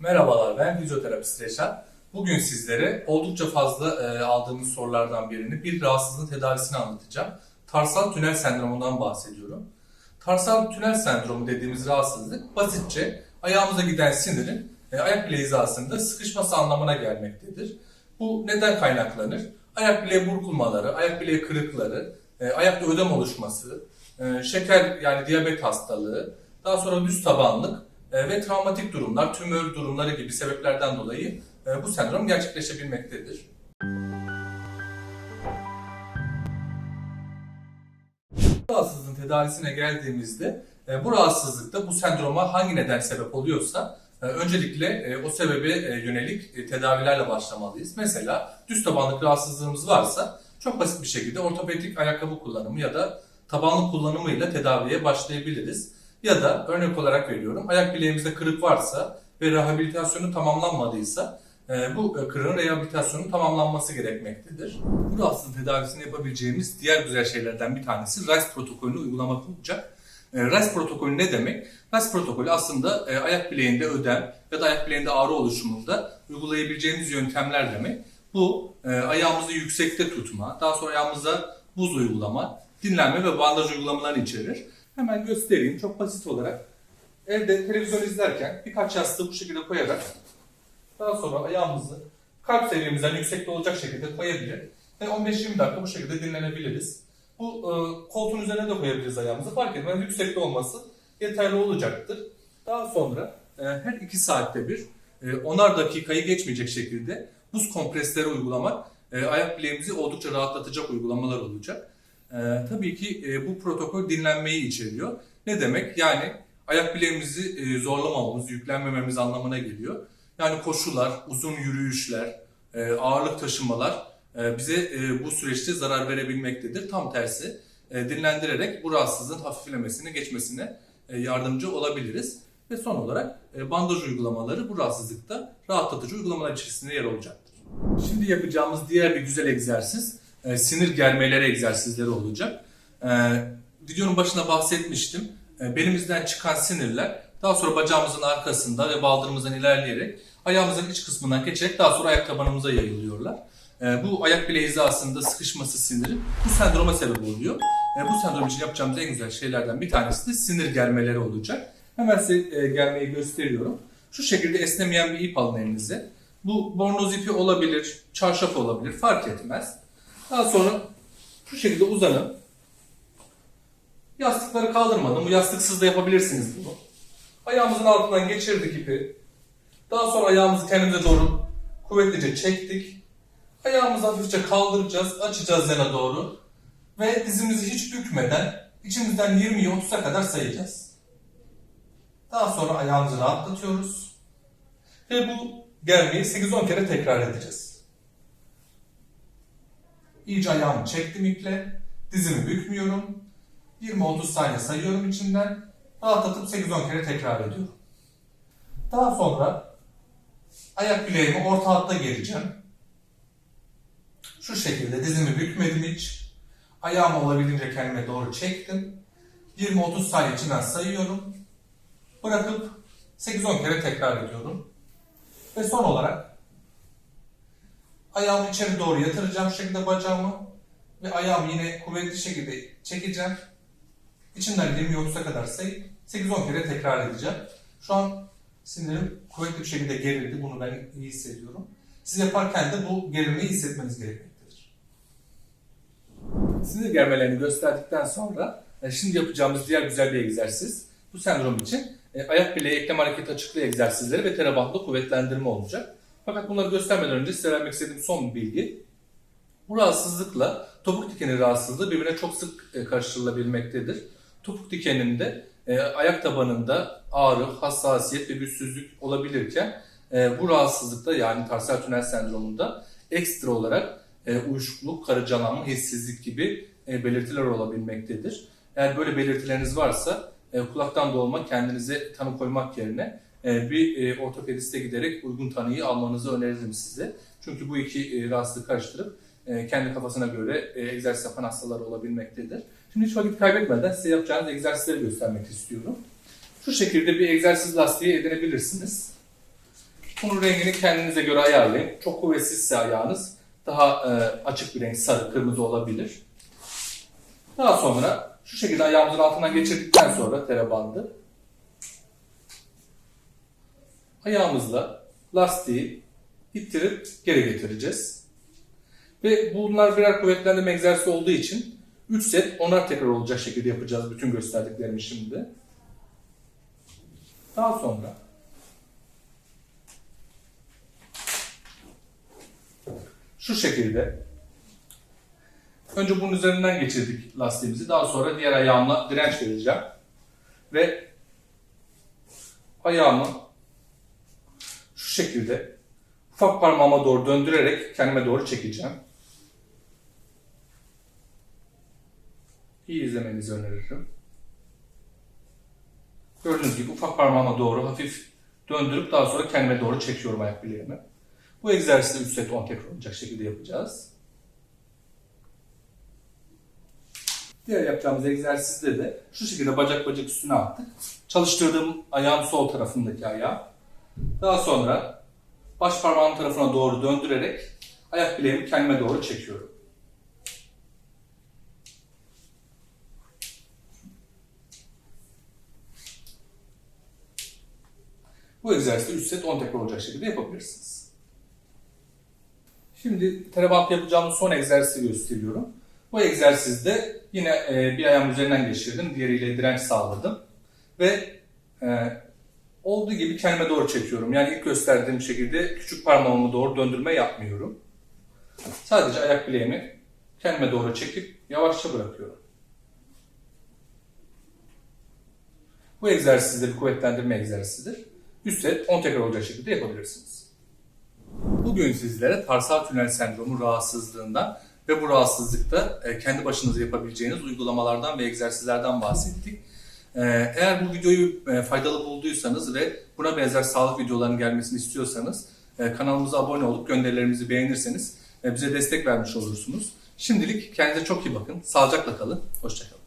Merhabalar ben fizyoterapist Reşat. Bugün sizlere oldukça fazla e, aldığımız sorulardan birini bir rahatsızlığın tedavisini anlatacağım. Tarsal tünel sendromundan bahsediyorum. Tarsal tünel sendromu dediğimiz rahatsızlık basitçe ayağımıza giden sinirin e, ayak bileği hizasında sıkışması anlamına gelmektedir. Bu neden kaynaklanır? Ayak bileği burkulmaları, ayak bileği kırıkları, e, ayakta ödem oluşması, e, şeker yani diyabet hastalığı, daha sonra düz tabanlık ve travmatik durumlar, tümör durumları gibi sebeplerden dolayı e, bu sendrom gerçekleşebilmektedir. rahatsızlığın tedavisine geldiğimizde e, bu rahatsızlıkta bu sendroma hangi neden sebep oluyorsa e, öncelikle e, o sebebe e, yönelik e, tedavilerle başlamalıyız. Mesela düz tabanlık rahatsızlığımız varsa çok basit bir şekilde ortopedik ayakkabı kullanımı ya da tabanlık kullanımıyla tedaviye başlayabiliriz. Ya da örnek olarak veriyorum ayak bileğimizde kırık varsa ve rehabilitasyonu tamamlanmadıysa e, bu kırığın rehabilitasyonu tamamlanması gerekmektedir. Bu rahatsızlığın tedavisini yapabileceğimiz diğer güzel şeylerden bir tanesi RICE protokolünü uygulamak olacak. E, RICE protokolü ne demek? RICE protokolü aslında e, ayak bileğinde ödem ya da ayak bileğinde ağrı oluşumunda uygulayabileceğimiz yöntemler demek. Bu e, ayağımızı yüksekte tutma, daha sonra ayağımıza buz uygulama, dinlenme ve bandaj uygulamaları içerir. Hemen göstereyim çok basit olarak. Evde televizyon izlerken birkaç yastığı bu şekilde koyarak daha sonra ayağımızı kalp seviyemizden yüksekte olacak şekilde koyabilir ve 15-20 dakika bu şekilde dinlenebiliriz. Bu e, koltuğun üzerine de koyabiliriz ayağımızı. Fark etmez yüksekte olması yeterli olacaktır. Daha sonra e, her 2 saatte bir e, onar dakikayı geçmeyecek şekilde buz kompresleri uygulamak e, ayak bileğimizi oldukça rahatlatacak uygulamalar olacak. E, tabii ki e, bu protokol dinlenmeyi içeriyor. Ne demek? Yani ayak bileğimizi e, zorlamamamız, yüklenmememiz anlamına geliyor. Yani koşular, uzun yürüyüşler, e, ağırlık taşımalar e, bize e, bu süreçte zarar verebilmektedir. Tam tersi e, dinlendirerek bu rahatsızlığın hafiflemesine, geçmesine e, yardımcı olabiliriz. Ve son olarak e, bandaj uygulamaları bu rahatsızlıkta rahatlatıcı uygulamalar içerisinde yer olacaktır. Şimdi yapacağımız diğer bir güzel egzersiz e, sinir germeleri egzersizleri olacak. E, videonun başına bahsetmiştim. E, belimizden çıkan sinirler daha sonra bacağımızın arkasında ve baldırımızdan ilerleyerek ayağımızın iç kısmından geçerek daha sonra ayak tabanımıza yayılıyorlar. E, bu ayak bileği hizasında sıkışması siniri bu sendroma sebep oluyor. E, bu sendrom için yapacağımız en güzel şeylerden bir tanesi de sinir germeleri olacak. Hemen size e, germeyi gösteriyorum. Şu şekilde esnemeyen bir ip alın elinize. Bu bornoz ipi olabilir, çarşaf olabilir fark etmez. Daha sonra şu şekilde uzanın. Yastıkları kaldırmadım. Bu yastıksız da yapabilirsiniz bunu. Ayağımızın altından geçirdik ipi. Daha sonra ayağımızı kendimize doğru kuvvetlice çektik. Ayağımızı hafifçe kaldıracağız, açacağız yana doğru. Ve dizimizi hiç bükmeden içimizden 20'ye 30'a kadar sayacağız. Daha sonra ayağımızı rahatlatıyoruz. Ve bu germeyi 8-10 kere tekrar edeceğiz. İyice ayağımı çektim iple. Dizimi bükmüyorum. 20-30 saniye sayıyorum içinden. Rahatlatıp 8-10 kere tekrar ediyorum. Daha sonra ayak bileğimi orta hatta gereceğim. Şu şekilde dizimi bükmedim hiç. Ayağımı olabildiğince kendime doğru çektim. 20-30 saniye içinden sayıyorum. Bırakıp 8-10 kere tekrar ediyorum. Ve son olarak ayağımı içeri doğru yatıracağım şu şekilde bacağımı ve ayağımı yine kuvvetli şekilde çekeceğim. İçinden 20-30'a kadar sayıp 8-10 kere tekrar edeceğim. Şu an sinirim kuvvetli bir şekilde gerildi. Bunu ben iyi hissediyorum. Siz yaparken de bu gerilmeyi hissetmeniz gerekmektedir. Sinir germelerini gösterdikten sonra e, şimdi yapacağımız diğer güzel bir egzersiz bu sendrom için e, ayak bileği eklem hareketi açıklığı egzersizleri ve terabahtlı kuvvetlendirme olacak. Fakat bunları göstermeden önce size vermek istediğim son bir bilgi. Bu rahatsızlıkla topuk dikeni rahatsızlığı birbirine çok sık e, karıştırılabilmektedir. Topuk dikeninde e, ayak tabanında ağrı, hassasiyet ve güçsüzlük olabilirken e, bu rahatsızlıkta yani tarsal tünel sendromunda ekstra olarak e, uyuşukluk, karıncalanma, hissizlik gibi e, belirtiler olabilmektedir. Eğer böyle belirtileriniz varsa e, kulaktan dolma kendinize tanı koymak yerine bir e, ortopediste giderek uygun tanıyı almanızı öneririm size. Çünkü bu iki e, rahatsızlığı karıştırıp e, kendi kafasına göre e, egzersiz yapan hastalar olabilmektedir. Şimdi hiç vakit kaybetmeden size yapacağınız egzersizleri göstermek istiyorum. Şu şekilde bir egzersiz lastiği edinebilirsiniz. Bunun rengini kendinize göre ayarlayın. Çok kuvvetsizse ayağınız daha e, açık bir renk, sarı, kırmızı olabilir. Daha sonra şu şekilde ayağımızın altından geçirdikten sonra tere bandı ayağımızla lastiği ittirip geri getireceğiz. Ve bunlar birer kuvvetlendirme egzersizi olduğu için 3 set 10'ar tekrar olacak şekilde yapacağız bütün gösterdiklerimi şimdi. Daha sonra şu şekilde önce bunun üzerinden geçirdik lastiğimizi. Daha sonra diğer ayağımla direnç vereceğim. Ve ayağımı şu şekilde ufak parmağıma doğru döndürerek kendime doğru çekeceğim. İyi izlemenizi öneririm. Gördüğünüz gibi ufak parmağıma doğru hafif döndürüp daha sonra kendime doğru çekiyorum ayak bileğimi. Bu egzersizi 3 set 10 tekrar olacak şekilde yapacağız. Diğer yapacağımız egzersizde de şu şekilde bacak bacak üstüne attık. Çalıştırdığım ayağın sol tarafındaki ayağı. Daha sonra baş parmağım tarafına doğru döndürerek ayak bileğimi kendime doğru çekiyorum. Bu egzersizi 3 set 10 tekrar olacak şekilde yapabilirsiniz. Şimdi terebant yapacağımız son egzersizi gösteriyorum. Bu egzersizde yine e, bir ayağım üzerinden geçirdim, diğeriyle direnç sağladım. Ve e, olduğu gibi kendime doğru çekiyorum. Yani ilk gösterdiğim şekilde küçük parmağımı doğru döndürme yapmıyorum. Sadece ayak bileğimi kendime doğru çekip yavaşça bırakıyorum. Bu egzersiz de bir kuvvetlendirme egzersizidir. 3 set 10 tekrar olacak şekilde yapabilirsiniz. Bugün sizlere tarsal tünel sendromu rahatsızlığından ve bu rahatsızlıkta e, kendi başınıza yapabileceğiniz uygulamalardan ve egzersizlerden bahsettik. E, Eğer bu videoyu e, faydalı bulduysanız ve buna benzer sağlık videolarının gelmesini istiyorsanız e, kanalımıza abone olup gönderilerimizi beğenirseniz e, bize destek vermiş olursunuz. Şimdilik kendinize çok iyi bakın. Sağlıcakla kalın. Hoşçakalın.